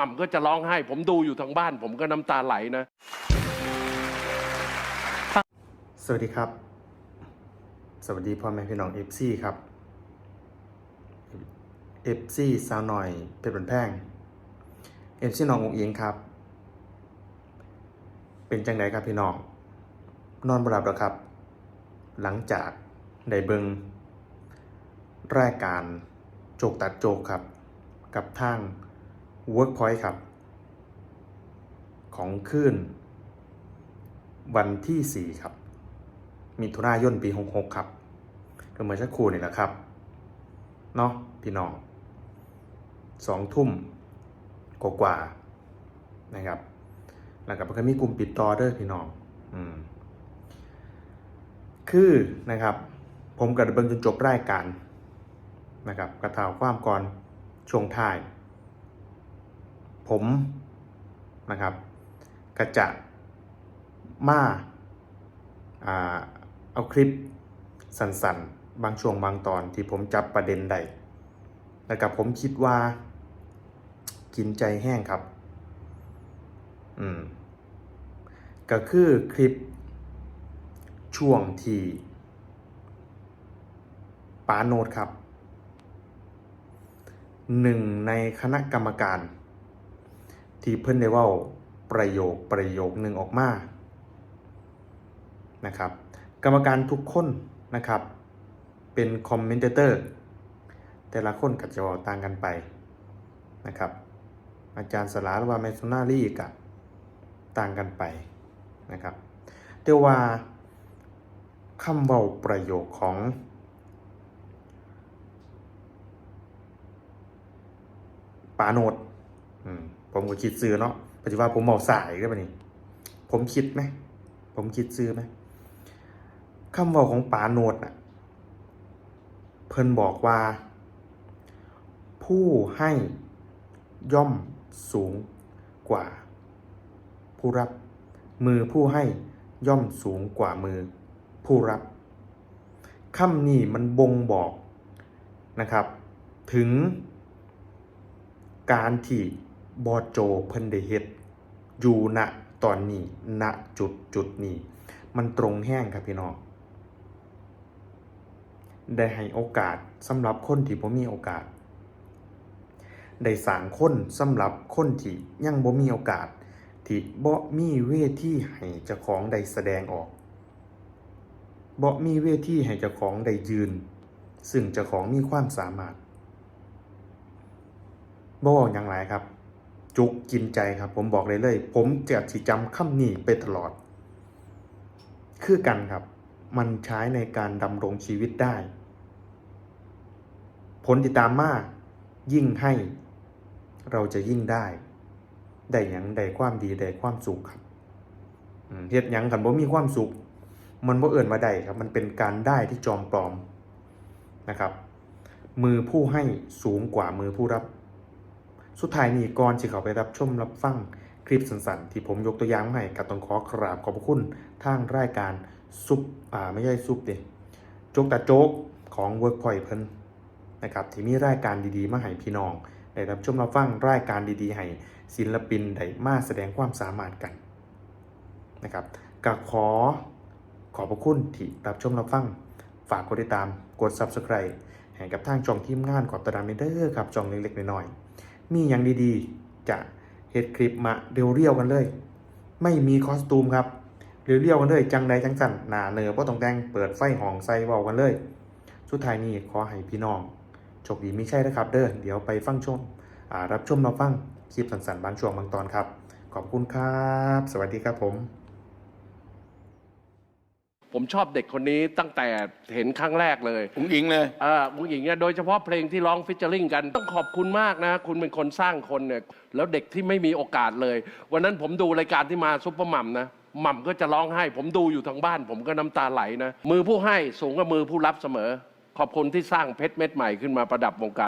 ม่ำก็จะร้องไห้ ผมดูอยู่ทางบ้าน ผมก็น้ำตาไหลนะ สวัสดีครับ สวัสดีพ่อแม่พี่น้องเอฟซีครับเอฟซีสาวหน่อยเพชรบันแพงเอฟซีน้ององเอียงครับ เป็นจังไดครับพี่น้อง นอนบหลับแล้วครับ หลังจากได้เบิงรายการโจกตัดโจกครับ กับทาง Workpoint ครับ ของคืนวันที่ 4 ครับมิถุนายนปี 66 ครับก็เหมือนชักครูนี่แหละครับเนาะพี่น้องสองทุ่มกว่าๆนะครับ แล้วก็มันก็มีกลุ่มปิดต่อเด้อพี่น้องอืมคือนะครับ ผมกับเบิงจนจบรายการนะครับกระถาวความก่อนช่วงท้าย ผมนะครับกระจะมาอาเอาคลิปสั้นๆ บางช่วงบางตอนที่ผมจับประเด็นได้แล้วกับผมคิดว่า กินใจแห้งครับ อืม ก็คือคลิปช่วงที่ปาโนดครับหนึ่งในคณะกรรมการ ที่เพิ่นได้ว่าประโยคประโยคหนึ่งออกมานะครับ กรรมการทุกคนนะครับ เป็นคอมเมนเตอร์แต่ละคนก็จะเว้าต่างกันไปนะครับ อาจารย์สลาหรือว่าแมสโซนารีกับต่างกันไปนะครับเรียกว่าคำเว้าประโยคของปาโนดอืม ผมก็คิดซื้อเนาะปัจจุบันผมเมาสายได้ปะนี่ผมคิดไหม ผมคิดซื้อไหมคำเว่าของปาโนดน่ะ เพิ่นบอกว่า ผู้ให้ย่อมสูงกว่า ผู้รับ มือผู้ให้ย่อมสูงกว่ามือ ผู้รับคำนี้มันบ่งบอกนะครับ ถึงการที่ บอโจเพิ่นได้เฮ็ดอยู่ณตอนนี้ณจุดจุดนี้ มันตรงแห้งครับพี่น้องได้ให้โอกาสสำหรับคนที่บ่มีโอกาส ได้สร้างคนสำหรับคนที่ยังบ่มีโอกาส ที่บ่มีเวทีให้เจ้าของได้แสดงออกบ่มีเวทีให้เจ้าของได้ยืน ซึ่งเจ้าของมีความสามารถบ่บอกอย่างไรครับ จุกกินใจครับ ผมบอกเลยเลย ผมจะสิจำคำนี้ไปตลอด คือกันครับ มันใช้ในการดำรงชีวิตได้ ผลที่ตามมายิ่งให้ เราจะยิ่งได้ ได้หยังได้ความดีได้ความสุขครับเฮ็ดยังกันบ่มีความสุข มันบ่เอิ่นมาได้ครับ มันเป็นการได้ที่จอมปลอมนะครับ มือผู้ให้สูงกว่ามือผู้รับ สุดท้ายนี้ก่อนที่เขาไปรับชมรับฟังคลิปสั้นๆ ที่ผมยกตัวอย่างมาให้กับต้องขอกราบขอบพระคุณทางรายการซุปอ่าไม่ใช่ซุปเดโจกตาโจ๊กของ Workpoint เพิ่นนะครับที่มีรายการดีๆ มาให้พี่น้องได้รับชมรับฟังรายการดีๆ ให้ศิลปินได้มาแสดงความสามารถกันนะครับก็ขอขอบพระคุณที่รับชมรับฟัง ฝากกดติดตามกด Subscribe ให้กับทางช่องทีมงานขอบตะดามเด้อครับช่องเล็กๆน้อยๆ มีอย่างดีๆ จะเฮ็ดคลิปมาเรียวๆกันเลย ไม่มีคอสตูมครับเรียวๆกันเลย จังใดจังสั่นหนาเนือบ่ต้องแต่งเปิดไฟห้องใส่เบากันเลย สุดท้ายนี้ขอให้พี่น้องโชคดีไม่ใช่นะครับ เด้อเดี๋ยวไปฟังชมรับชมรับฟังคลิปสั้นๆบางช่วงบางตอนครับ ขอบคุณครับ สวัสดีครับผม ผมชอบเด็กคนนี้ตั้งแต่เห็นครั้งแรกเลยอุ้งอิงเลยเออผู้หญิงเนี่ยโดยเฉพาะเพลงที่ร้องฟิชเจอริงกัน ต้องขอบคุณมากนะ คุณเป็นคนสร้างคนเนี่ยแล้วเด็กที่ไม่มีโอกาสเลย วันนั้นผมดูรายการที่มาซุปเปอร์หมัมนะหม่ำก็จะร้องไห้ ผมดูอยู่ทางบ้าน ผมก็น้ำตาไหลนะ มือผู้ให้สูงกว่ามือผู้รับเสมอ ขอบคุณที่สร้างเพชรเม็ดใหม่ขึ้นมาประดับวงการ